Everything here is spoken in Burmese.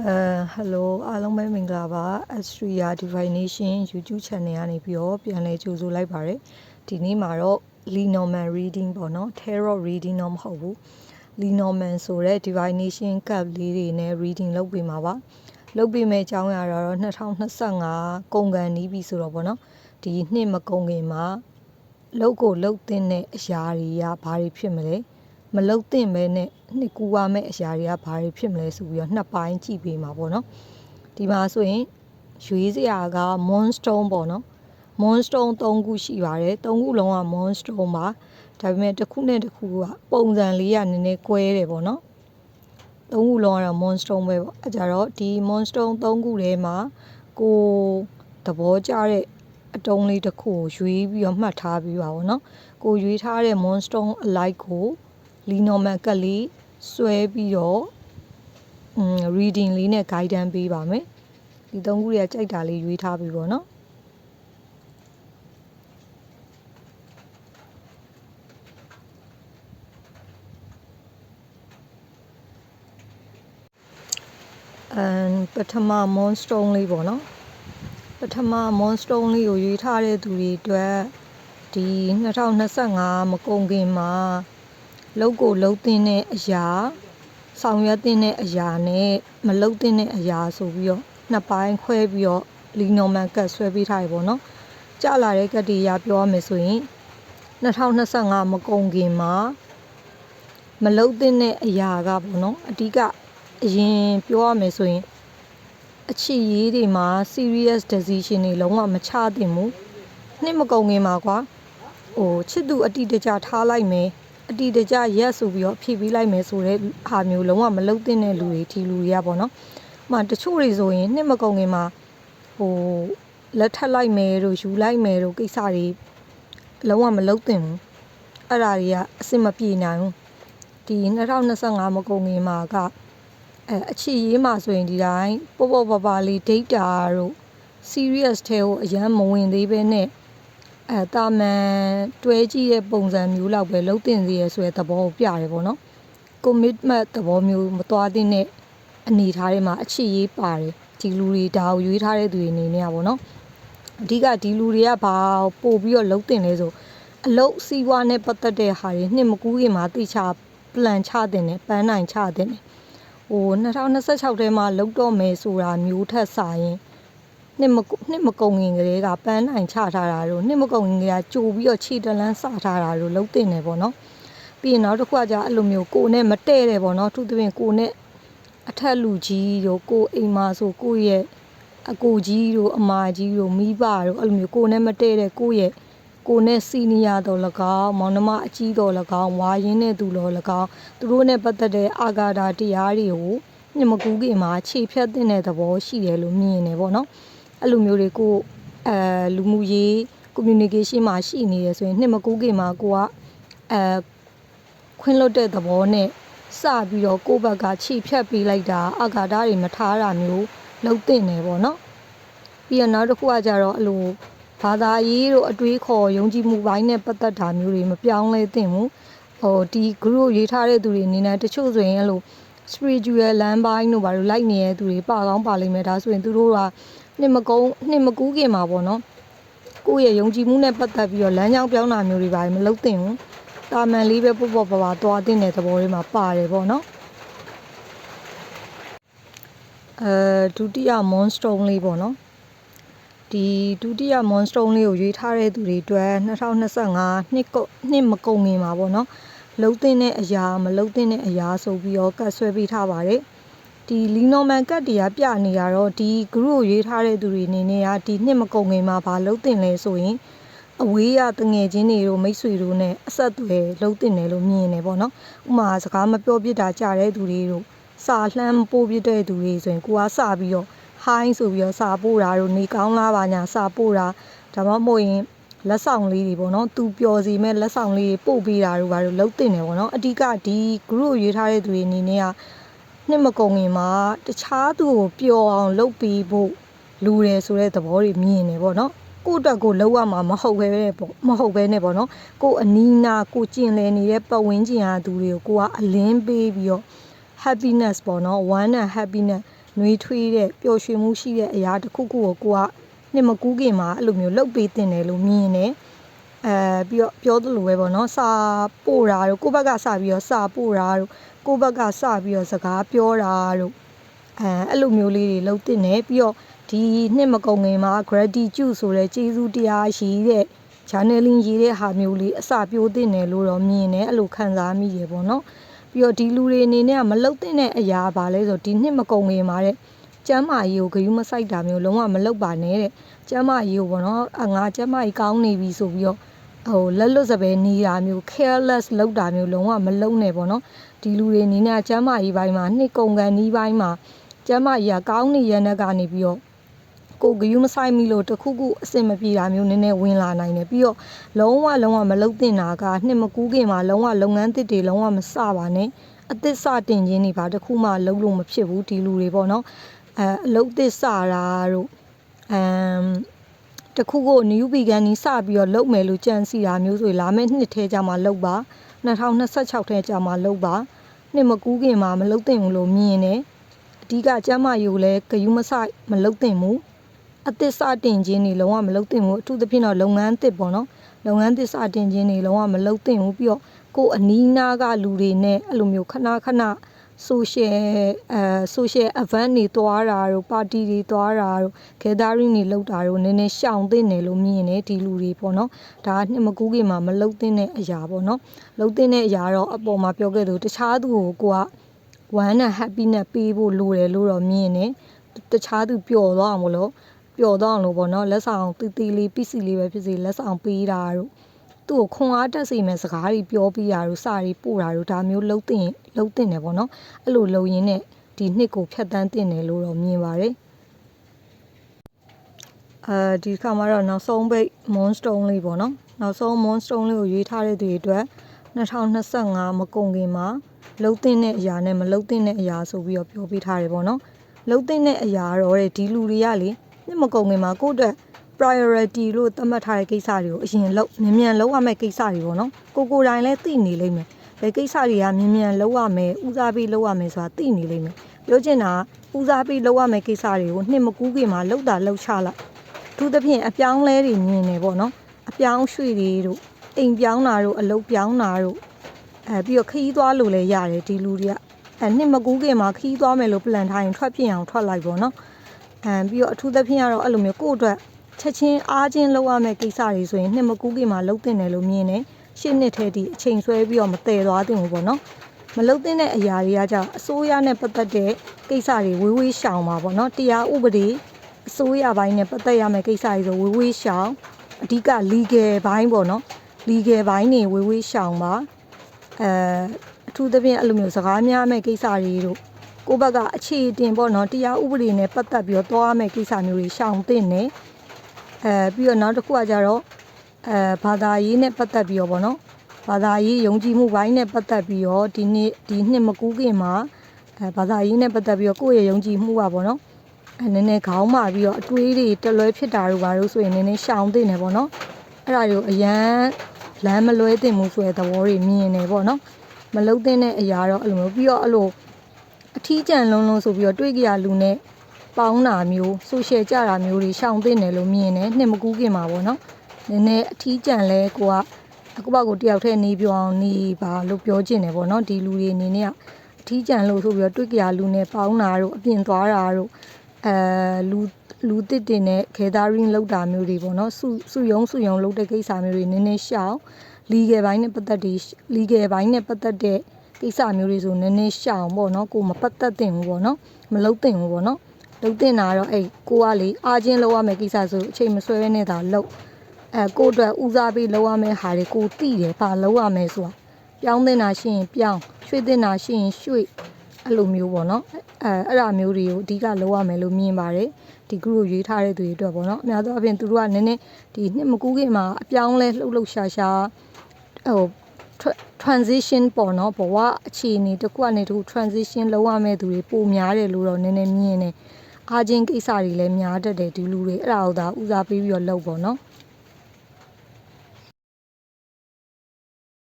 အဲဟယ်လိုအားလုံးပဲမင်္ဂလာပါ Astria Divination YouTube channel ကနေပြီးတော့ပြန်လဲကြိုဆိုလိုက်ပါတယ်ဒီနေ့မှာတော့ Lenormand reading ပေါ့နော် Tarot reading တော့မဟုတ်ဘူး Lenormand ဆိုတဲ့ Divination card လေးတွေနဲ့ reading လုပ်ပေးမှာပါလုပ်ပေးမယ့်အကြောင်းအရာတော့2025ကုန်ကန်နီးပြီဆိုတော့ပေါ့နော်ဒီနှစ်မကုန်ခင်မှာလုတ်ကိုလုတ်တဲ့အရာတွေကဘာတွေဖြစ်မလဲ မလုတ်သင့်ပဲနဲ့နှစ်ကူရမယ့်အရာတွေကဘာတွေဖြစ်မလဲဆိုပြီးတော့နှစ်ပိုင်းကြည့်ပေးမှာပေါ့နော်ဒီမှာဆိုရင်ရွေးစရာက monstone ပေါ့နော် monstone 3ခုရှိပါတယ်3ခုလုံးက monstone ပါဒါပေမဲ့တစ်ခုနဲ့တစ်ခုကပုံစံလေးကနည်းနည်းကွဲတယ်ပေါ့နော်3ခုလုံးကတော့ monstone ပဲပေါ့အဲကြတော့ဒီ monstone 3ခုထဲမှာကိုသဘောကျတဲ့အတုံးလေးတစ်ခုကိုရွေးပြီးတော့မှတ်ထားပြီးပါဘောနော်ကိုရွေးထားတဲ့ monstone အလိုက်ကို လီနော်မန်ကလေးဆွဲပြီးတော့อืม reading လေးနဲ့ guidance ပေးပါမယ်ဒီသုံးခုတွေကကြိုက်တာလေးရွေးထားပြီးပေါ့နော်အမ်ပထမ monstone လေးပေါ့နော်ပထမ monstone လေးကိုရွေးထားတဲ့သူတွေအတွက်ဒီ2025မကုန်ခင်မှာ လုတ်ကိုလှုပ်တင်တဲ့အရာဆောင်ရွက်တင်တဲ့အရာနဲ့မလှုပ်တင်တဲ့အရာဆိုပြီးတော့နှစ်ပိုင်းခွဲပြီးတော့လီနော်မန်ကတ်ဆွဲပေးထားရပေါ့နော်ကြလာတဲ့ကတ်တွေရပြောရမယ်ဆိုရင်2025မကုန်ခင်မှာမလှုပ်တင်တဲ့အရာကပေါ့နော်အဓိကအရင်ပြောရမယ်ဆိုရင်အချစ်ရေးတွေမှာ serious decision တွေလုံးဝမချသင့်ဘူးနှစ်မကုန်ခင်မှာကွာဟိုချစ်သူအတိတကျထားလိုက်မယ် အတိတကျရက်ဆိုပြီးတော့ဖြည့်ပေးလိုက်မယ်ဆိုတဲ့ဟာမျိုးလုံးဝမလုပ်သင့်တဲ့လူတွေဒီလူတွေကပေါ့နော်။မှတချို့တွေဆိုရင်နှစ်မကုန်ခင်မှာဟိုလက်ထပ်လိုက်မယ်တို့ယူလိုက်မယ်တို့ကိစ္စတွေလုံးဝမလုပ်သင့်ဘူး။အဲ့ဒါတွေကအဆင်မပြေနိုင်ဘူး။ဒီ2025မကုန်ခင်မှာကအဲအချစ်ရေးမှာဆိုရင်ဒီတိုင်းပေါ့ပေါ့ပါပါလေး data တို့ serious ထဲကိုအရန်မဝင်သေးပဲနဲ့ အဲတာမန်တွဲကြည့်တဲ့ပုံစံမျိုးလောက်ပဲလုံးတင်စီရဲဆိုတဲ့သဘောကိုပြတယ်ပေါ့နော် commitment သဘောမျိုးမသွားသင့်တဲ့အနေထားတွေမှာအချစ်ရေးပါတယ်ဒီလူတွေဒါကိုရွေးထားတဲ့သူတွေအနေနဲ့ပေါ့နော်အဓိကဒီလူတွေကဘာပို့ပြီးတော့လုံးတင်လဲဆိုအလုတ်စီးပွားနဲ့ပတ်သက်တဲ့ဟာတွေနှစ်မကူးခင်မှာတိချ plan ချတင်တယ်ပန်းနိုင်ချတင်တယ်ဟို2026ထဲမှာလုတ်တော့မယ်ဆိုတာမျိုးထက်စာရင် နှစ်မနှစ်မကုံငင်ကလေးကပန်းနိုင်ချထားတာတို့နှစ်မကုံငင်ကကြိုပြီးတော့ခြေတလန်းစထားတာတို့လုံးတင်တယ်ပေါ့နော်ပြီးရင်နောက်တစ်ခုကကြာအဲ့လိုမျိုးကိုနဲ့မတဲ့တယ်ပေါ့နော်သူသဖြင့်ကိုနဲ့အထက်လူကြီးတို့ကိုအိမ်မာဆိုကိုရဲ့အကိုကြီးတို့အမာကြီးတို့မိဘတို့အဲ့လိုမျိုးကိုနဲ့မတဲ့တဲ့ကိုရဲ့ကိုနဲ့စီနီယာတော်၎င်းမောင်နှမအကြီးတော်၎င်းဝါရင်းတဲ့သူတော်၎င်းသူတို့နဲ့ပတ်သက်တဲ့အာဂါဒတရားတွေကိုညမကူးခင်မှာခြေဖြတ်တဲ့သဘောရှိတယ်လို့မြင်နေပေါ့နော် အဲ့လိုမျိုးတွေကိုအဲလူမှုရေး communication မှာရှိနေရဆိုရင်နှစ်မကူးခင်မှာကိုကအဲခွင့်လွတ်တဲ့သဘောနဲ့စပြီးတော့ကိုယ့်ဘက်ကခြေဖြတ်ပေးလိုက်တာအာဂါဒတွေမထားတာမျိုးလုံးတင်နေပေါ့နော်ပြီးတော့နောက်တစ်ခုကကြတော့အလိုဘာသာရေးတို့အတွေးခေါ်ယုံကြည်မှုပိုင်းနဲ့ပတ်သက်တာမျိုးတွေမပြောင်းလဲသင့်ဘူးဟိုဒီ group ရေးထားတဲ့သူတွေအနေနဲ့တချို့ဆိုရင်အဲ့လို spiritual လမ်းပိုင်းတို့ဘာလို့လိုက်နေတဲ့သူတွေပါကောင်းပါလိမ့်မယ်ဒါဆိုရင်သူတို့ကနှစ်မကုန်းနှစ်မကူးခင်မှာပေါ့နော်ကိုယ့်ရဲ့ယုံကြည်မှုနဲ့ပတ်သက်ပြီးတော့လမ်းကြောင်းပြောင်းတာမျိုးတွေပါမလုပ်သင့်ဘူးတာမန်လေးပဲပေါ့ပေါ့ပါပါသွားတဲ့တဲ့သဘောတွေမှာပါတယ်ပေါ့နော်အဲဒုတိယ monster လေးပေါ့နော်ဒီဒုတိယ monster လေးကိုရွေးထားတဲ့သူတွေအတွက်2025နှစ်နှစ်မကုန်ခင်မှာပေါ့နော် လှုပ်တဲ့အရာမလှုပ်တဲ့အရာဆိုပြီးတော့ကတ်ဆွဲပေးထားပါတယ်ဒီလီနော်မန်ကတ်တရားပြနေရတော့ဒီ group ကိုရွေးထားတဲ့သူတွေအနေနဲ့ကဒီနှစ်မကုန်ခင်မှာဘာလှုပ်တင်လဲဆိုရင်အဝေးရတငယ်ချင်းတွေတို့မိတ်ဆွေတို့နဲ့အဆက်အသွယ်လှုပ်တင်တယ်လို့မြင်နေပေါ့နော်ဥမာစကားမပြောပြတာကြားတဲ့သူတွေတို့စာလှမ်းပို့ပြတဲ့သူတွေဆိုရင်ကိုကစပြီးတော့ဟိုင်းဆိုပြီးတော့စာပို့တာတို့နေကောင်းလားပါညာစာပို့တာဒါမှမဟုတ်ရင် လက်ဆောင်လေးတွေပေါ့နော်သူပျော်စီမဲ့လက်ဆောင်လေးတွေပို့ပေးတာတို့ဘာလို့လှုပ်တင်တယ်ပေါ့နော်အဓိကဒီ group ကိုရွေးထားတဲ့သူတွေအနေနဲ့ကနှစ်မကုန်ခင်မှာတခြားသူကိုပျော်အောင်လုပ်ပေးဖို့လူတယ်ဆိုတဲ့သဘောတွေမြင်နေပေါ့နော်ကိုယ့်အတွက်ကိုလောက်ရမှာမဟုတ်ပဲပေါ့မဟုတ်ပဲနဲ့ပေါ့နော်ကိုအနီးနာကိုကျင်လည်နေတဲ့ပတ်ဝန်းကျင်အားသူတွေကိုကိုကအလင်းပေးပြီးတော့ happiness ပေါ့နော် one and happiness နှွေးထွေးတဲ့ပျော်ရွှင်မှုရှိတဲ့အရာတစ်ခုခုကိုကိုက နှစ်မကူးခင်မှာအဲ့လိုမျိုးလှုပ်ပေးတင်တယ်လို့မြင်တယ်အဲပြီးတော့ပြောသလိုပဲပေါ့နော်စာပို့တာတို့ကိုယ့်ဘက်ကစပြီးတော့စာပို့တာတို့ကိုယ့်ဘက်ကစပြီးတော့စကားပြောတာတို့အဲအဲ့လိုမျိုးလေးတွေလှုပ်တင်တယ်ပြီးတော့ဒီနှစ်မကုန်ခင်မှာ gratitude ဆိုတဲ့ကျေးဇူးတရားရှိတဲ့ journaling ရေးတဲ့ဟာမျိုးလေးအစပြိုးတင်တယ်လို့တော့မြင်တယ်အဲ့လိုခံစားမိရပေါ့နော်ပြီးတော့ဒီလူတွေအနေနဲ့ကမလှုပ်တဲ့အရာပါလဲဆိုဒီနှစ်မကုန်ခင်မှာတဲ့ ကျမ်းမာရေးကိုဂရုမစိုက်တာမျိုးလုံးဝမလုပ်ပါနဲ့တဲ့ကျမ်းမာရေးကိုပေါ့နော်အငါကျမ်းမာရေးကောင်းနေပြီဆိုပြီးတော့ဟိုလက်လွတ်စပယ်နေတာမျိုး careless လုပ်တာမျိုးလုံးဝမလုပ်နဲ့ပေါ့နော်ဒီလူတွေအနေနဲ့ကျမ်းမာရေးပိုင်းမှာနှစ်ကုန်ကန်နီးပိုင်းမှာကျမ်းမာရေးကကောင်းနေရတဲ့ကနေပြီးတော့ကိုဂယူးမဆိုင်မိလို့တခုခုအဆင်မပြေတာမျိုးနည်းနည်းဝင်လာနိုင်တယ်ပြီးတော့လုံးဝလုံးဝမလုံတင်တာကနှစ်မကူးခင်မှာလုံးဝလုပ်ငန်းသစ်တွေလုံးဝမစပါနဲ့အသစ်စတင်ခြင်းတွေပါတခုမှလုံးလို့မဖြစ်ဘူးဒီလူတွေပေါ့နော် အဲအလုပ်သစ်စတာတို့အမ်တခုခု new vegan ကြီးစပြီးတော့လုပ်မယ်လို့ကြံစီတာမျိုးဆိုရင်လာမယ့်နှစ်ထဲကျမှလုပ်ပါ2026ထဲကျမှလုပ်ပါနှစ်မကူးခင်မှာမလုပ်သင့်ဘူးလို့မြင်တယ်အဓိကကျမ်းမာရေးကိုလည်းဂယူးမဆိုင်မလုပ်သင့်ဘူးအသစ်စတင်ခြင်းတွေလုံးဝမလုပ်သင့်ဘူးအထူးသဖြင့်တော့လုပ်ငန်းသစ်ပေါ့နော်လုပ်ငန်းသစ်စတင်ခြင်းတွေလုံးဝမလုပ်သင့်ဘူးပြီးတော့ကိုယ်အနီးနားကလူတွေနဲ့အဲ့လိုမျိုးခဏခဏ social အဲ social event တွေသွားတာတို့ party တွေသွားတာတို့ gathering တွေလုပ်တာတို့နည်းနည်းရှောင်သင့်တယ်လို့မြင်တယ်ဒီလူတွေပေါ့နော်ဒါကနှစ်မကူးခင်မှာမလုပ်သင့်တဲ့အရာပေါ့နော်လုပ်သင့်တဲ့အရာတော့အပေါ်မှာပြောခဲ့သလိုတခြားသူကိုကိုက one and happy နဲ့ပေးဖို့လိုတယ်လို့တော့မြင်တယ်တခြားသူပျော်သွားအောင်မလို့ပျော်သွားအောင်လို့ပေါ့နော်လက်ဆောင်တီးတီးလေးပစ္စည်းလေးပဲဖြစ်စေလက်ဆောင်ပေးတာတို့ သူ့ကိုခွန်အားတက်စေမဲ့စကားတွေပြောပြတာတို့စာတွေပို့တာတို့ဒါမျိုးလုံးတင်လုံးတင်တယ်ပေါ့နော်အဲ့လိုလုံးရင်းနဲ့ဒီနှစ်ကိုဖြတ်တန်းတင်တယ်လို့တော့မြင်ပါတယ်အဲဒီခါမှာတော့နောက်ဆုံးပိတ် monstone လေးပေါ့နော်နောက်ဆုံး monstone လေးကိုရွေးထားတဲ့သူတွေအတွက်2025မကုန်ခင်မှာလှုပ်တင်တဲ့အရာနဲ့မလှုပ်တင်တဲ့အရာဆိုပြီးတော့ပြောပြထားတယ်ပေါ့နော်လှုပ်တင်တဲ့အရာတော့တဲ့ဒီလူတွေကလေနှစ်မကုန်ခင်မှာကိုယ့်အတွက် priority လို့သတ်မှတ်ထားတဲ့ကိစ္စတွေကိုအရင်လုပ်မြန်မြန်လုပ်ရမယ့်ကိစ္စတွေပေါ့နော်ကိုကိုယ်တိုင်လည်းသိနေလိမ့်မယ်ဘယ်ကိစ္စတွေကမြန်မြန်လုပ်ရမယ်ဦးစားပေးလုပ်ရမယ်ဆိုတာသိနေလိမ့်မယ်ပြောချင်တာဦးစားပေးလုပ်ရမယ့်ကိစ္စတွေကိုနှစ်မကူးခင်မှာလှုပ်တာလှုပ်ချလိုက်အထူးသဖြင့်အပြောင်းလဲတွေမြင်နေပေါ့နော်အပြောင်းရွှေ့တွေတို့အိမ်ပြောင်းတာတို့အလုပ်ပြောင်းတာတို့အဲပြီးတော့ခရီးသွားလို့လည်းရတယ်ဒီလူတွေကအဲနှစ်မကူးခင်မှာခရီးသွားမယ်လို့ plan ထားရင်ထွက်ပြင်းအောင်ထွက်လိုက်ပေါ့နော်အဲပြီးတော့အထူးသဖြင့်ကတော့အဲ့လိုမျိုးကိုယ့်အတွက် ချက်ချင်းအားချင်းလောက်ရမယ့်ကိစ္စတွေဆိုရင်နှစ်မကူးခင်မှာလှုပ်တင်တယ်လို့မြင်တယ်ရှစ်နှစ်ထဲဒီအချိန်ဆွဲပြီးတော့မတည်သွားတင်ဘူးပေါ့နော်မလှုပ်တင်တဲ့အရာတွေကကြောင့်အစိုးရနဲ့ပတ်သက်တဲ့ကိစ္စတွေဝေးဝေးရှောင်ပါပေါ့နော်တရားဥပဒေအစိုးရဘိုင်းနဲ့ပတ်သက်ရမယ့်ကိစ္စတွေဆိုဝေးဝေးရှောင်အဓိက legal ဘိုင်းပေါ့နော် legal ဘိုင်းတွေဝေးဝေးရှောင်ပါအဲအထူးသဖြင့်အဲ့လိုမျိုးစကားများမဲ့ကိစ္စတွေတို့ကိုယ့်ဘက်ကအခြေတင်ပေါ့နော်တရားဥပဒေနဲ့ပတ်သက်ပြီးတော့သွားရမယ့်ကိစ္စမျိုးတွေရှောင်သင့်တယ် အဲပြီးတော့နောက်တစ်ခုကကြတော့အဲဘာသာရေးနဲ့ပတ်သက်ပြီးတော့ပေါ့နော်ဘာသာရေးယုံကြည်မှုဘိုင်းနဲ့ပတ်သက်ပြီးတော့ဒီနေ့ဒီနှစ်မကူးခင်မှာအဲဘာသာရေးနဲ့ပတ်သက်ပြီးတော့ကိုယ့်ရဲ့ယုံကြည်မှုပါပေါ့နော်အဲနည်းနည်းခေါင်းမာပြီးတော့အတွေးတွေတလွဲဖြစ်တာတို့ဘာလို့ဆိုရင်နည်းနည်းရှောင်သင့်တယ်ပေါ့နော်အဲ့ဒါတွေကိုအရန်လမ်းမလွဲသင့်ဘူးဆိုတဲ့သဘောတွေမြင်နေပေါ့နော်မလုံသင့်တဲ့အရာတော့အဲ့လိုမျိုးပြီးတော့အဲ့လိုအထီးကျန်လုံးလုံးဆိုပြီးတော့တွေးကြရလူနဲ့ ပေါင်းတာမျိုးဆိုရှယ်ကြတာမျိုးတွေရှောင်သင့်တယ်လို့မြင်တယ်နှစ်မကူးခင်မှာပေါ့နော်နည်းနည်းအထီးကျန်လဲကိုကအခုဘကိုတယောက်တည်းနေပြောင်းနေပါလို့ပြောချင်တယ်ပေါ့နော်ဒီလူတွေအနေနဲ့ကအထီးကျန်လို့ဆိုပြီးတော့တွေးကြရလူနဲ့ပေါင်းတာတို့အပြင်သွားတာတို့အဲလူလူတစ်တင်နဲ့ gathering လောက်တာမျိုးတွေပေါ့နော်စုစုယုံစုယုံလောက်တဲ့ကိစ္စမျိုးတွေနည်းနည်းရှောင် legal ဘိုင်းနဲ့ပတ်သက်တဲ့ legal ဘိုင်းနဲ့ပတ်သက်တဲ့ကိစ္စမျိုးတွေဆိုနည်းနည်းရှောင်ပေါ့နော်ကိုမပတ်သက်သင့်ဘူးပေါ့နော်မလုပ်သင့်ဘူးပေါ့နော် လုပ်သင့်တာတော့အဲ့ကိုကလေအားချင်းလုပ်ရမယ့်ကိစ္စဆိုအချိန်မဆွဲနဲ့တာလုပ်အဲကိုအတွက်ဦးစားပေးလုပ်ရမယ့်ဟာတွေကိုသိတယ်ဘာလုပ်ရမယ်ဆိုတာပြောင်းသင့်တာရှိရင်ပြောင်းရွှေ့သင့်တာရှိရင်ရွှေ့အဲ့လိုမျိုးပေါ့နော်အဲအဲ့ဒါမျိုးတွေကိုအဓိကလုပ်ရမယ်လို့မြင်ပါတယ်ဒီ group ကိုရွေးထားတဲ့သူတွေအတွက်ပေါ့နော်အများသောအားဖြင့်သူတို့ကနည်းနည်းဒီနှစ်မကူးခင်မှာအပြောင်းလဲလှုပ်လှုပ်ရှားရှားဟို transition ပေါ့နော်ဘဝအခြေအနေတစ်ခုကနေတစ်ခု transition လုပ်ရမယ့်သူတွေပိုများတယ်လို့တော့နည်းနည်းမြင်နေ အားချင်းကိစ္စတွေလည်းများတတ်တယ်ဒီလူတွေအဲ့ဒါကိုသာဦးစားပေးပြီးတော့လုပ်ပေါ့နော်။